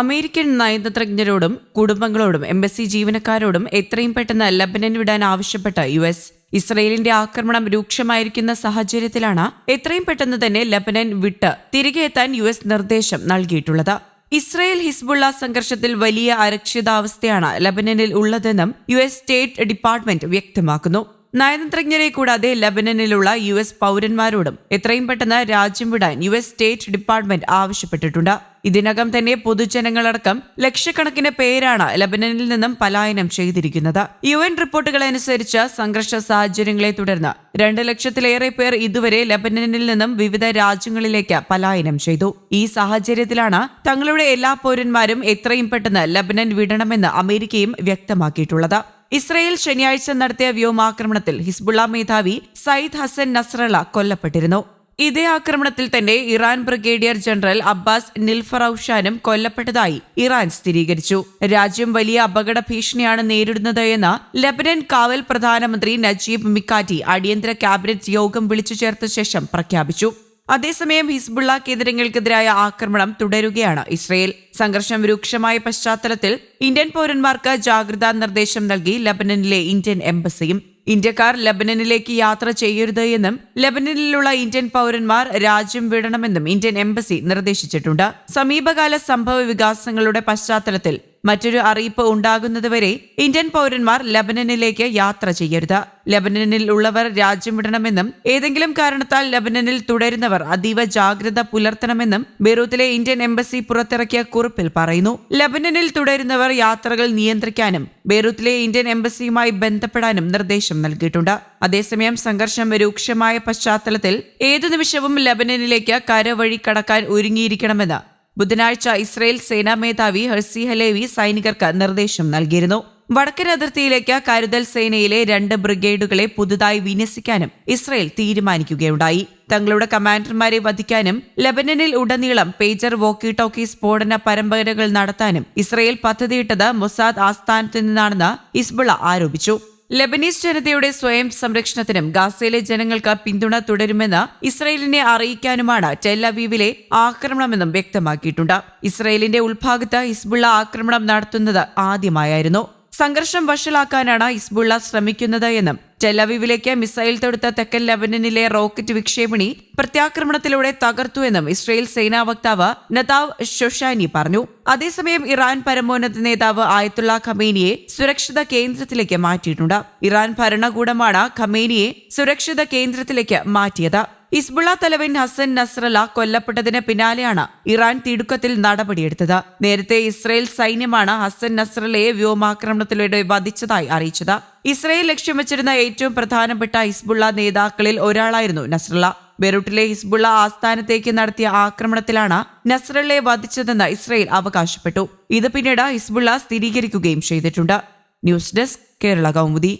American നയതന്ത്രജ്ഞരോടും കുടുംബങ്ങളോടും embassy ജീവനക്കാരോടും എത്രയും പെട്ടെന്ന് Lebanon വിടാൻ ആവശ്യപ്പെട്ട യു എസ്. ഇസ്രയേലിന്റെ ആക്രമണം രൂക്ഷമായിരിക്കുന്ന സാഹചര്യത്തിലാണ് എത്രയും പെട്ടെന്ന് തന്നെ ലബനൻ വിട്ട് തിരികെ എത്താൻ യു എസ് നിർദ്ദേശം നൽകിയിട്ടുള്ളത്. ഇസ്രയേൽ ഹിസ്ബുള്ള സംഘർഷത്തിൽ വലിയ അരക്ഷിതാവസ്ഥയാണ് ലബനനിൽ ഉള്ളതെന്നും യു എസ് സ്റ്റേറ്റ് ഡിപ്പാർട്ട്മെന്റ് വ്യക്തമാക്കുന്നു. നയതന്ത്രജ്ഞരെ കൂടാതെ ലബനനിലുള്ള യു എസ് പൗരന്മാരോടും എത്രയും പെട്ടെന്ന് രാജ്യം വിടാൻ യു എസ് സ്റ്റേറ്റ് ഡിപ്പാർട്ട്മെന്റ് ആവശ്യപ്പെട്ടിട്ടുണ്ട്. ഇതിനകം തന്നെ പൊതുജനങ്ങളടക്കം ലക്ഷക്കണക്കിന് പേരാണ് ലബനനിൽ നിന്നും പലായനം ചെയ്തിരിക്കുന്നത്. യു എൻ റിപ്പോർട്ടുകൾ അനുസരിച്ച് സംഘർഷ സാഹചര്യങ്ങളെ തുടർന്ന് രണ്ട് ലക്ഷത്തിലേറെ പേർ ഇതുവരെ ലബനനിൽ നിന്നും വിവിധ രാജ്യങ്ങളിലേക്ക് പലായനം ചെയ്തു. ഈ സാഹചര്യത്തിലാണ് തങ്ങളുടെ എല്ലാ പൗരന്മാരും എത്രയും പെട്ടെന്ന് ലബനൻ വിടണമെന്ന് അമേരിക്കയും വ്യക്തമാക്കിയിട്ടുള്ളത്. ഇസ്രയേൽ ശനിയാഴ്ച നടത്തിയ വ്യോമാക്രമണത്തിൽ ഹിസ്ബുള്ള മേധാവി സയ്യിദ് ഹസൻ നസ്രള കൊല്ലപ്പെട്ടിരുന്നു. ഇതേ ആക്രമണത്തിൽ തന്നെ ഇറാൻ ബ്രിഗേഡിയർ ജനറൽ അബ്ബാസ് നിൽഫറൌഷാനും കൊല്ലപ്പെട്ടതായി ഇറാൻ സ്ഥിരീകരിച്ചു. രാജ്യം വലിയ അപകട ഭീഷണിയാണ് നേരിടുന്നത് എന്ന് ലബനൻ കാവൽ പ്രധാനമന്ത്രി നജീബ് മിക്കാറ്റി അടിയന്തര ക്യാബിനറ്റ് യോഗം വിളിച്ചു ചേർത്ത ശേഷം പ്രഖ്യാപിച്ചു. അതേസമയം ഹിസ്ബുള്ള കേന്ദ്രങ്ങൾക്കെതിരായ ആക്രമണം തുടരുകയാണ്. ഇസ്രയേൽ സംഘർഷം രൂക്ഷമായ പശ്ചാത്തലത്തിൽ ഇന്ത്യൻ പൗരന്മാർക്ക് ജാഗ്രതാ നിർദ്ദേശം നൽകി ലബനനിലെ ഇന്ത്യൻ എംബസിയും. ഇന്ത്യക്കാർ ലബനനിലേക്ക് യാത്ര ചെയ്യരുത് എന്നും ലബനനിലുള്ള ഇന്ത്യൻ പൗരന്മാർ രാജ്യം വിടണമെന്നും ഇന്ത്യൻ എംബസി നിർദ്ദേശിച്ചിട്ടുണ്ട്. സമീപകാല സംഭവ വികാസങ്ങളുടെ പശ്ചാത്തലത്തിൽ മറ്റൊരു അറിയിപ്പ് ഉണ്ടാകുന്നതുവരെ ഇന്ത്യൻ പൗരന്മാർ ലബനനിലേക്ക് യാത്ര ചെയ്യരുത്. ലബനനിൽ ഉള്ളവർ രാജ്യം വിടണമെന്നും ഏതെങ്കിലും കാരണത്താൽ ലബനനിൽ തുടരുന്നവർ അതീവ ജാഗ്രത പുലർത്തണമെന്നും ബെറൂത്തിലെ ഇന്ത്യൻ എംബസി പുറത്തിറക്കിയ കുറിപ്പിൽ പറയുന്നു. ലബനനിൽ തുടരുന്നവർ യാത്രകൾ നിയന്ത്രിക്കാനും ബെറൂത്തിലെ ഇന്ത്യൻ എംബസിയുമായി ബന്ധപ്പെടാനും നിർദ്ദേശം നൽകിയിട്ടുണ്ട്. അതേസമയം സംഘർഷം രൂക്ഷമായ പശ്ചാത്തലത്തിൽ ഏതു നിമിഷവും ലബനനിലേക്ക് കരവഴി കടക്കാൻ ഒരുങ്ങിയിരിക്കണമെന്ന് ബുധനാഴ്ച ഇസ്രയേൽ സേനാ മേധാവി ഹെർസി ഹലേവി സൈനികർക്ക് നിർദ്ദേശം നൽകിയിരുന്നു. വടക്കൻ അതിർത്തിയിലേക്ക് കരുതൽ സേനയിലെ രണ്ട് ബ്രിഗേഡുകളെ പുതുതായി വിന്യസിക്കാനും ഇസ്രയേൽ തീരുമാനിക്കുകയുണ്ടായി. തങ്ങളുടെ കമാൻഡർമാരെ വധിക്കാനും ലബനനിൽ ഉടനീളം പേജർ വോക്കി ടോക്കി സ്ഫോടന പരമ്പരകൾ നടത്താനും ഇസ്രയേൽ പദ്ധതിയിട്ടത് മൊസാദ് ആസ്ഥാനത്ത് നിന്നാണെന്ന് ഇസ്ബുള ആരോപിച്ചു. ലബനീസ് ജനതയുടെ സ്വയം സംരക്ഷണത്തിനും ഗാസയിലെ ജനങ്ങൾക്ക് പിന്തുണ തുടരുമെന്ന് ഇസ്രയേലിനെ അറിയിക്കാനുമാണ് ടെല്ലവീവിലെ ആക്രമണമെന്നും വ്യക്തമാക്കിയിട്ടുണ്ട്. ഇസ്രയേലിന്റെ ഉൾഭാഗത്ത് ഹിസ്ബുള്ള ആക്രമണം നടത്തുന്നത് ആദ്യമായായിരുന്നു. സംഘർഷം വഷളാക്കാനാണ് ഹിസ്ബുള്ള ശ്രമിക്കുന്നത് എന്നും ടെലവിവിലേക്ക് മിസൈൽ തൊടുത്ത തെക്കൻ ലബനനിലെ റോക്കറ്റ് വിക്ഷേപണി പ്രത്യാക്രമണത്തിലൂടെ തകർത്തുവെന്നും ഇസ്രയേൽ സേനാ വക്താവ് നതാവ് ഷൊഷാനി പറഞ്ഞു. അതേസമയം ഇറാൻ പരമോന്നത നേതാവ് ആയത്തുള്ള ഖമേനിയെ സുരക്ഷിത കേന്ദ്രത്തിലേക്ക് മാറ്റിയിട്ടുണ്ട്. ഇറാൻ ഭരണകൂടമാണ് ഖമേനിയെ സുരക്ഷിത കേന്ദ്രത്തിലേക്ക് മാറ്റിയത്. ഹിസ്ബുള്ള തലവൻ ഹസൻ നസ്രല കൊല്ലപ്പെട്ടതിന് പിന്നാലെയാണ് ഇറാൻ തിടുക്കത്തിൽ നടപടിയെടുത്തത്. നേരത്തെ ഇസ്രയേൽ സൈന്യമാണ് ഹസൻ നസ്രലയെ വ്യോമാക്രമണത്തിലൂടെ വധിച്ചതായി അറിയിച്ചത്. ഇസ്രയേൽ ലക്ഷ്യം വെച്ചിരുന്ന ഏറ്റവും പ്രധാനപ്പെട്ട ഹിസ്ബുള്ള നേതാക്കളിൽ ഒരാളായിരുന്നു നസ്രല. ബെറൂട്ടിലെ ഹിസ്ബുള്ള ആസ്ഥാനത്തേക്ക് നടത്തിയ ആക്രമണത്തിലാണ് നസ്രലയെ വധിച്ചതെന്ന് ഇസ്രയേൽ അവകാശപ്പെട്ടു. ഇത് പിന്നീട് ഹിസ്ബുള്ള സ്ഥിരീകരിക്കുകയും ചെയ്തിട്ടുണ്ട്. News desk Kerala Kaumudi.